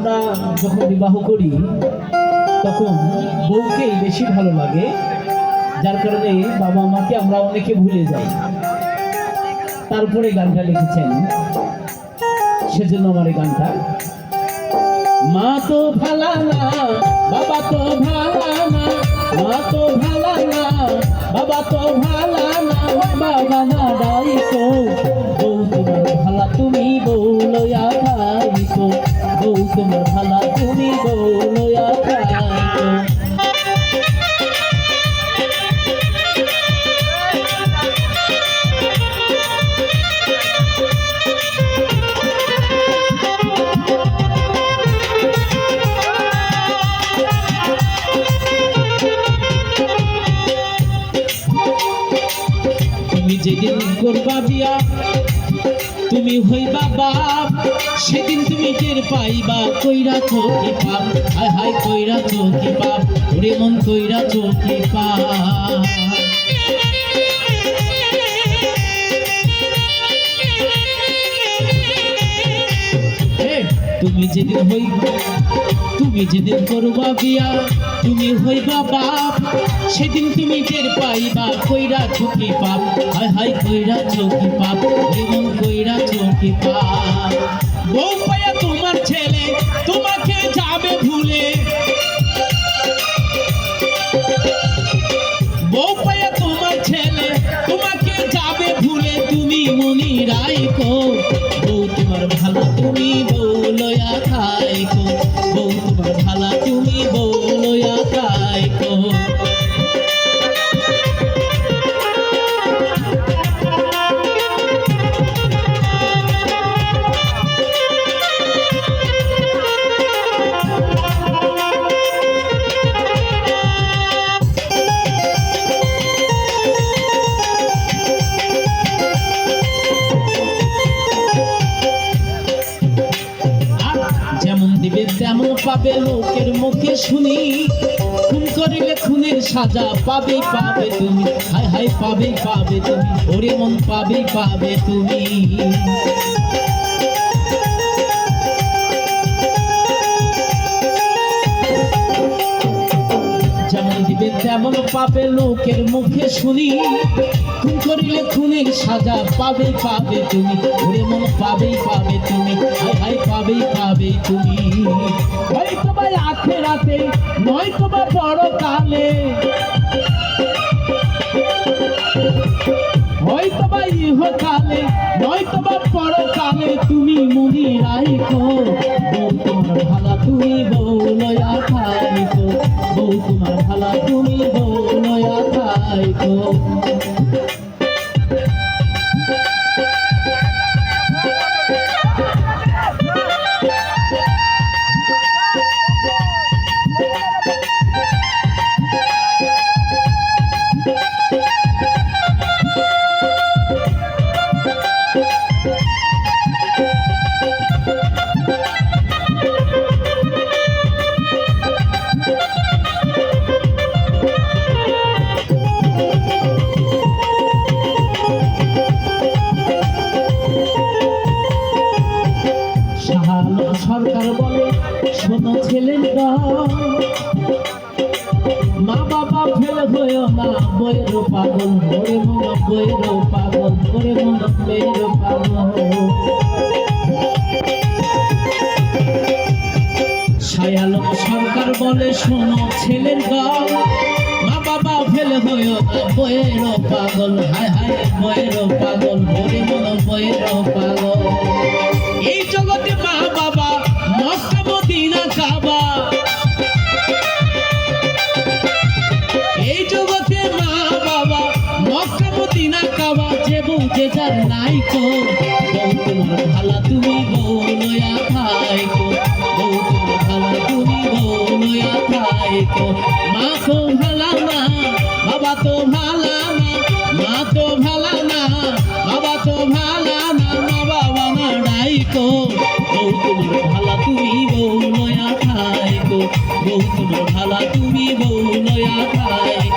আমরা যখন বিবাহ করি, তখন বউকেই বেশি ভালো লাগে, যার কারণে বাবা মাকে আমরা অনেকে ভুলে যাই। তারপরে গানটা লিখেছেন। সেজন্য আমার এই গানটা। মা তো ভালা না, বাবা তো ভালা না, মা তো ভালা না, বাবা তো ভালা না, বাবা না তোমার ভালা, তুমি বউ তোমার ভালা তুমি বউ লয়া তুমি যেদিন করবা বিয়া তুমি হইবা বাপ, সেদিন তুমি টের পাইবা, কইরা চোখে পাপ হায় হায় কইরা চোখে পাপ, ওরে মন কইরা চোখে পাপ। তুমি যেদিন হইবা তুমি যেদিন করবা বিয়া, তুমি হইবা বাপ। সেদিন তুমি টের পাইবা, কইরা চোখে পাপ। হায় হায় কইরা চোখে পাপ, এমন কইরা চোখে পাপ। বউ তোমার ছেলে, তোমাকে যাবে ভুলে। বউ তোমার ছেলে, তোমাকে যাবে ভুলে। তুমি মনি রাইকো বউ তোমার ভালো, তুমি Oh. পাবে লোকের মুখে শুনি। খুন করিলে খুনের সাজা, পাবে পাবে তুমি। হায় হায় পাবে পাবে তুমি, ওরে মন পাবে পাবে তুমি। দিবে তেমন পাবে লোকের মুখে শুনি। খুন করিলে খুনের সাজা পাবে পাবে তুমি। ওরে মন পাবে পাবে তুমি। হাই হাই পাবে তুমি। হয়তো বা আখে রাতে নয়তো বা বড় কালে হয়তো বা ইহকালে নয়তো বা তুমি মুনি বউ তোমার ভালা তুমি বউ লয়া। খাইকো বউ ভালা তুমি বউ লয়া খাইকো শাহানো বইয়ের পাগল ওরে মন বইয়ের পাগল, ওরে মন বইয়ের পাগল। শায়ালম সরকার বলে, শোনো ছেলের গাল। মা বাবা ফেলে হয়েও না, বইয়ের পাগল, হায় হায় বইয়ের পাগল, ওরে মন বইয়ের পাগল। এই জগতে মা বাবা যে যার নাই কো বউ তোমার তুমি বউ লয়া খাইকো বউ তোমার তুমি বউ লয়া খাইকো মা তো ভালা না, বাবা তো ভালা না। মা তো ভালা না, বাবা তো ভালা না, মা বাবা না বউ তোমার তুমি বউ লয়া খাইকো বউ তোমার ভালা তুমি বউ লয়া